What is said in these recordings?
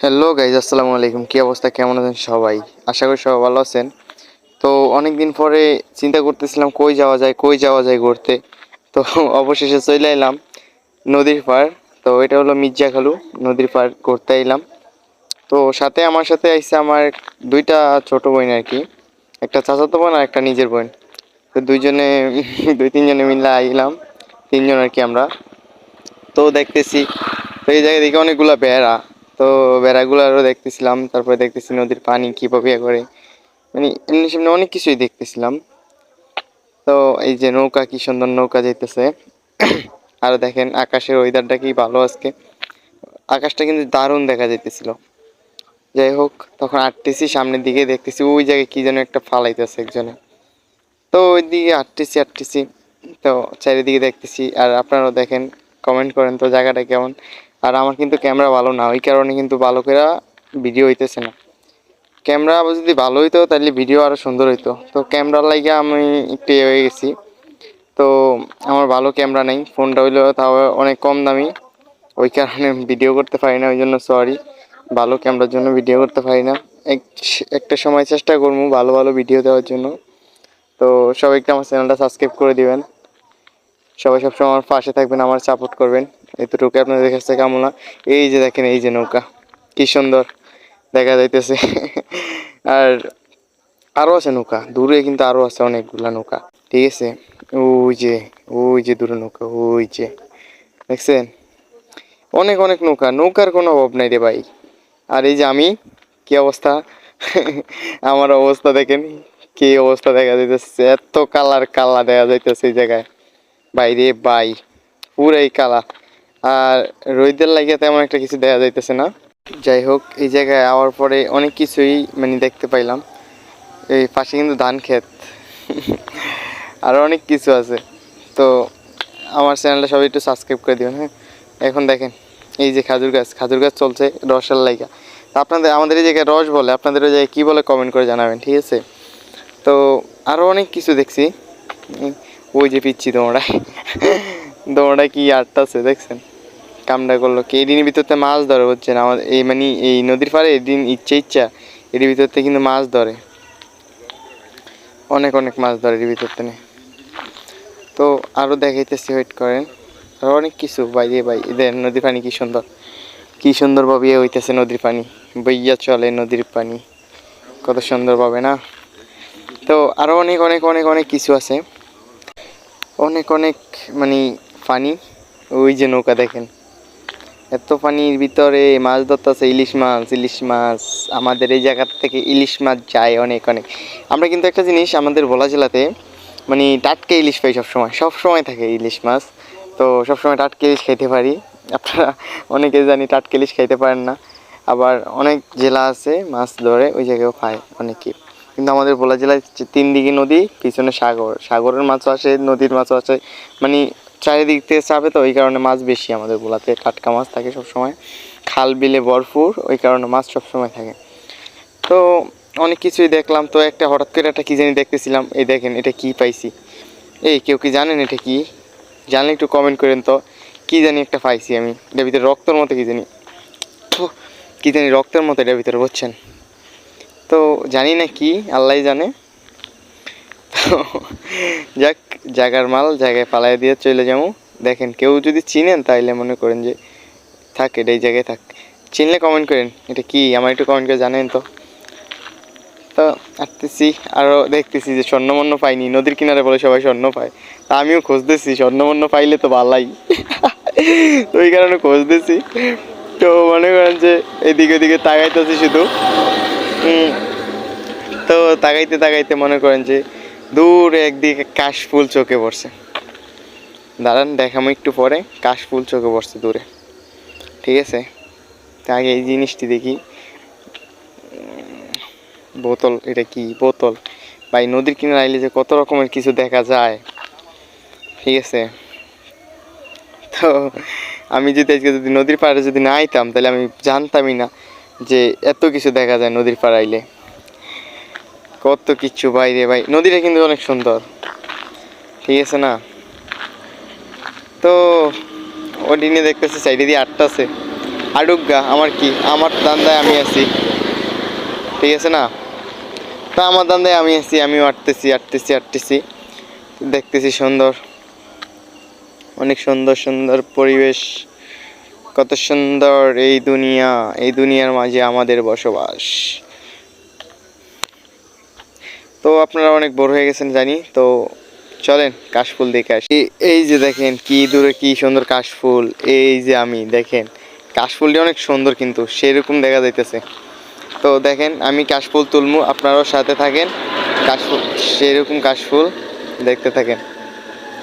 Hello guys আসসালামু আলাইকুম। কী অবস্থা? কেমন আছেন সবাই? আশা করি সবাই ভালো আছেন। তো অনেক দিন পরে চিন্তা করতেছিলাম, কই যাওয়া যায়, কই যাওয়া যায় ঘুরতে? তো অবশেষে চলে এলাম নদীর পার তো এটা হলো মির্জা খালু নদীর পার ঘুরতে এলাম। তো সাথে আমার সাথে আইসে আমার দুইটা ছোট বোন আর কি। একটা চাচাতো বোন আর একটা নিজের বোন। তো দুইজনে, দুই তিনজনে মিলে আইলাম। তিনজন আর কি আমরা। তো দেখতেছি, তো এই জায়গায় দেখি অনেকগুলা বেড়া। তো বেড়াগুলারও দেখতেছিলাম, তারপরে দেখতেছি নদীর পানি কীভাবে করে। মানে এমনি সামনে অনেক কিছুই দেখতেছিলাম। তো এই যে নৌকা, কি সুন্দর নৌকা যাইতেছে। আর দেখেন আকাশের ওয়েদারটা কি ভালো আজকে। আকাশটা কিন্তু দারুণ দেখা যাইতেছিল। যাই হোক, তখন আটতেছি, সামনের দিকে দেখতেছি, ওই জায়গায় কী যেন একটা ফালাইতেছে একজনে। তো ওই দিকে আটতেছি আটতেছি। তো চারিদিকে দেখতেছি, আর আপনারাও দেখেন কমেন্ট করেন তো জায়গাটা কেমন। আর আমার কিন্তু ক্যামেরা ভালো না, ওই কারণে কিন্তু ভালো করে ভিডিও হইতেছে না। ক্যামেরা যদি ভালো হইতো তাহলে ভিডিও আরও সুন্দর হইতো। তো ক্যামেরার লাগে আমি একটু হয়ে গেছি। তো আমার ভালো ক্যামেরা নেই, ফোনটা হইল তাও অনেক কম দামি। ওই কারণে ভিডিও করতে পারি না ওই জন্য সরি ভালো ক্যামেরার জন্য ভিডিও করতে পারি না। এক, একটা সময় চেষ্টা করব ভালো ভালো ভিডিও দেওয়ার জন্য। তো সবাই একটু আমার চ্যানেলটা সাবস্ক্রাইব করে দিবেন। সবাই সবসময় আমার পাশে থাকবেন, আমার সাপোর্ট করবেন। এতটুকু আপনাদের কাছে কামনা। এই যে দেখেন, এই যে নৌকা। কি সুন্দর দেখা যাইতেছে। আর আরও আছে নৌকা। দূরে কিন্তু আরও আছে অনেকগুলা নৌকা। ঠিক আছে? ওই যে ওই যে দূরে নৌকা, ওই যে। দেখছেন? অনেক অনেক নৌকা। নৌকার কোনো অভাব নাই রে ভাই। আর এই যে আমি, কি অবস্থা? আমার অবস্থা দেখেন, কি অবস্থা দেখা যাইতেছে। এত কালার, কালা দেখা যাইতেছে এই জায়গায়। বাইরে, বাই। পুরাই কালা। আর রোদের লাগিয়ে তেমন একটা কিছু দেখা যাইতেছে না। যাই হোক, এই জায়গায় আওয়ার পরে অনেক কিছুই মানে দেখতে পাইলাম। এই পাশে কিন্তু ধান ক্ষেত। আর অনেক কিছু আছে। তো আমার চ্যানেলটা সবাই একটু সাবস্ক্রাইব করে দিবেন হ্যাঁ? এখন দেখেন, এই যে খাজুর গাছ খাজুর গাছ চলছে রসের লাইগা। তা আপনাদের, আমাদের এই জায়গায় রস বলে, আপনাদের ওই জায়গায় কী বলে কমেন্ট করে জানাবেন, ঠিক আছে? তো আরও অনেক কিছু দেখছি। ওই যে পিচ্ছি তোমরা তোমরা কি আটটাছে দেখছেন? কামটা করল কি? এদিনের ভিতরতে মাছ ধরে, বুঝছেন? আমাদের এই মানে এই নদীর পাড়ে এদিন ইচ্ছা ইচ্ছা এর ভিতরতে কিন্তু মাছ ধরে। অনেক অনেক মাছ ধরে এর ভিতরতে নেই তো আরও দেখাইতেছি ওয়েট করেন। আরও অনেক কিছু বাইরে ভাই এদের নদীর পানি কি সুন্দর। কি সুন্দরভাবে ইয়ে হইতেছে নদীর পানি। বইয়া চলে নদীর পানি। কত সুন্দরভাবে না? তো আরও অনেক অনেক অনেক অনেক কিছু আছে। অনেক অনেক মানে পানি ওই যে নৌকা দেখেন। এত পানির ভিতরে মাছ ধরতেছে, ইলিশ মাছ ইলিশ মাছ, আমাদের এই জায়গা থেকে ইলিশ মাছ যায় অনেক অনেক। আমরা কিন্তু একটা জিনিস আমাদের ভোলা জেলাতে মানে টাটকা ইলিশ পাই সবসময় সবসময় থাকে ইলিশ মাছ। তো সবসময় টাটকা ইলিশ খেতে পারি। আপনারা অনেকে জানি টাটকা ইলিশ খাইতে পারেন না। আবার অনেক জেলা আছে মাছ ধরে, ওই জায়গায়ও পায় অনেকে। কিন্তু আমাদের ভোলা জেলায় তিন দিকে নদী, পিছনে সাগর। সাগরের মাছও আসে, নদীর মাছও আসে। মানে চারিদিক থেকে চাপে তো, ওই কারণে মাছ বেশি আমাদের ভোলাতে। টাটকা মাছ থাকে সবসময়। খাল বিলে ভরপুর, ওই কারণে মাছ সবসময় থাকে। তো অনেক কিছুই দেখলাম। তো একটা হঠাৎ করে একটা কী জানি দেখতেছিলাম। এই দেখেন, এটা কি পাইছি? এই, কেউ কি জানেন এটা কি? জানলে একটু কমেন্ট করেন তো। কি জানি একটা পাইছি আমি। এটার ভিতরে রক্তর মতো কী জানি। কি জানি রক্তের মতো এটার ভিতরে, বুঝছেন? তো জানি না কি, আল্লাহ জানে। তো যাক জায়গার মাল জায়গায় পালাই দিয়ে চলে যাব। দেখেন, কেউ যদি চিনেন তাইলে মনে করেন যে, থাক এটা এই জায়গায় থাক। চিনলে কমেন্ট করেন, এটা কি? আমার একটু কমেন্ট করে জানেন তো। তো আসতেছি আরও দেখতেছি যে স্বর্ণমন্য পাইনি, নদীর কিনারে বলে সবাই স্বর্ণ পায়। তা আমিও খুঁজতেছি, স্বর্ণমন্য পাইলে তো ভালাই তো ওই কারণে খুঁজতেছি। তো মনে করেন যে, এদিকে ওদিকে তাকাইতেছি শুধু। তো তাকাইতে তাকাইতে মনে করেন যে দূরে একদিকে কাশ ফুল চোখে পড়ছে। দাঁড়ান, দেখামো একটু পরে কাশ ফুল চোখে পড়ছে দূরে। ঠিক আছে? আগে এই জিনিসটি দেখি। বোতল, এটা কি? বোতল। ভাই, নদীর কিনারে আইলে যে কত রকমের কিছু দেখা যায়। ঠিক আছে? তো আমি যদি আজকে যদি নদীর পাড়ে যদি না আইতাম, তাহলে আমি জানতামই না। যে এত কিছু দেখা যায় নদীর পাড়ে আইলে কত কিচ্ছু বাইরে ভাই। নদীটা কিন্তু অনেক সুন্দর। ঠিক আছে না? তো ওদিনে দেখতেছি সাইডে দিয়ে আটটা আছে। আডুগা আমার কি? আমার দান্দায় আমি আছি। ঠিক আছে না? তা আমার দান্দায় আমি আছি, আমিও আটতেছি আটতেছি আটতেছি। দেখতেছি সুন্দর। অনেক সুন্দর সুন্দর পরিবেশ। কত সুন্দর এই দুনিয়া, এই দুনিয়ার মাঝে আমাদের বসবাস। তো আপনারা অনেক বড় হয়ে গেছেন জানি, তো চলেন কাশফুল দেখে আসি। এই- যে দেখেন কি দূরে কি সুন্দর কাশফুল, এই যে আমি, দেখেন। কাশফুলটি অনেক সুন্দর কিন্তু, সেরকম দেখা যাইতেছে। তো দেখেন, আমি কাশফুল তুলমু, আপনারাও সাথে থাকেন। কাশফুল, সেরকম কাশফুল দেখতে থাকেন।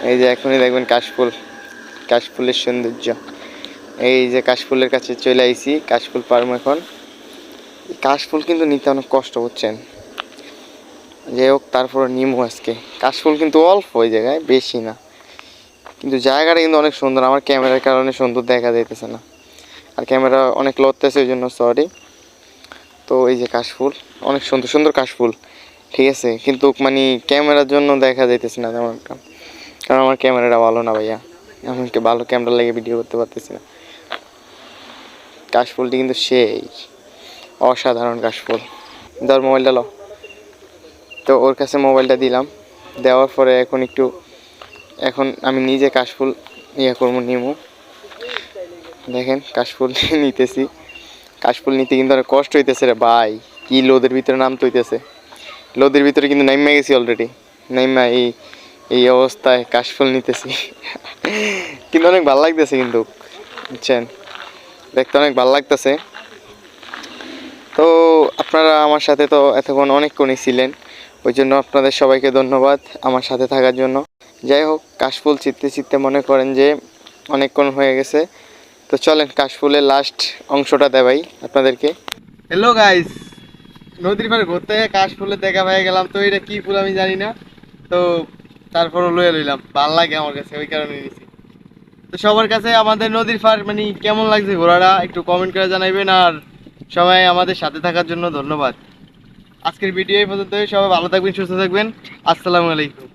এই যে এখনই দেখবেন কাশফুল, কাশফুলের সৌন্দর্য। এই যে কাশফুলের কাছে চলে আইছি, কাশফুল পারব এখন। কাশফুল কিন্তু নিতে অনেক কষ্ট হচ্ছেন যাই হোক, তারপরে নিমু আজকে। কাশফুল কিন্তু অল্প ওই জায়গায়, বেশি না। কিন্তু জায়গাটা কিন্তু অনেক সুন্দর, আমার ক্যামেরার কারণে সুন্দর দেখা যাইতেছে না। আর ক্যামেরা অনেক লড়তেছে, ওই জন্য সরি তো এই যে কাশফুল, অনেক সুন্দর সুন্দর কাশফুল। ঠিক আছে? কিন্তু মানে ক্যামেরার জন্য দেখা যাইতেছে না তেমন একটা। কারণ আমার ক্যামেরাটা ভালো না ভাইয়া। আমাকে ভালো ক্যামেরা লাগিয়ে ভিডিও করতে পারতেছি না। কাশফুলটি কিন্তু সেই অসাধারণ কাশফুল। ধর মোবাইলটা লো। তো ওর কাছে মোবাইলটা দিলাম। দেওয়ার পরে এখন একটু, এখন আমি নিজে কাশফুল ইয়ে করব, নিমু। দেখেন, কাশফুল নিতেছি। কাশফুল নিতে কিন্তু অনেক কষ্ট হইতেছে রে ভাই। কি লোদের ভিতরে নামতে হইতেছে। লোদের ভিতরে কিন্তু নাইমা গেছি অলরেডি নাইমা এই এই অবস্থায় কাশফুল নিতেছি। কিন্তু অনেক ভালো লাগতেছে কিন্তু, বুঝছেন? দেখতে অনেক ভালো লাগতেছে। তো আপনারা আমার সাথে তো এতক্ষণ অনেকক্ষণই ছিলেন, ওই জন্য আপনাদের সবাইকে ধন্যবাদ আমার সাথে থাকার জন্য। যাই হোক, কাশফুল চিত্তে চিত্তে মনে করেন যে অনেকক্ষণ হয়ে গেছে। তো চলেন, কাশফুলের লাস্ট অংশটা দেবাই আপনাদেরকে। হ্যালো গাইস নদীর পাড়ে ঘুরতে কাশফুলের দেখা পেয়ে গেলাম। তো এটা কি ফুল আমি জানি না। তো তারপর লয়ে লইলাম, ভালো লাগে আমার কাছে, ওই কারণে নিয়েছি তো সবার কাছে আমাদের নদীর ফার মানে কেমন লাগছে ঘোড়াটা একটু কমেন্ট করে জানাইবেন, আর সবাই আমাদের সাথে থাকার জন্য ধন্যবাদ। আজকের ভিডিও এই পর্যন্ত সবাই ভালো থাকবেন, সুস্থ থাকবেন, আসসালামু আলাইকুম।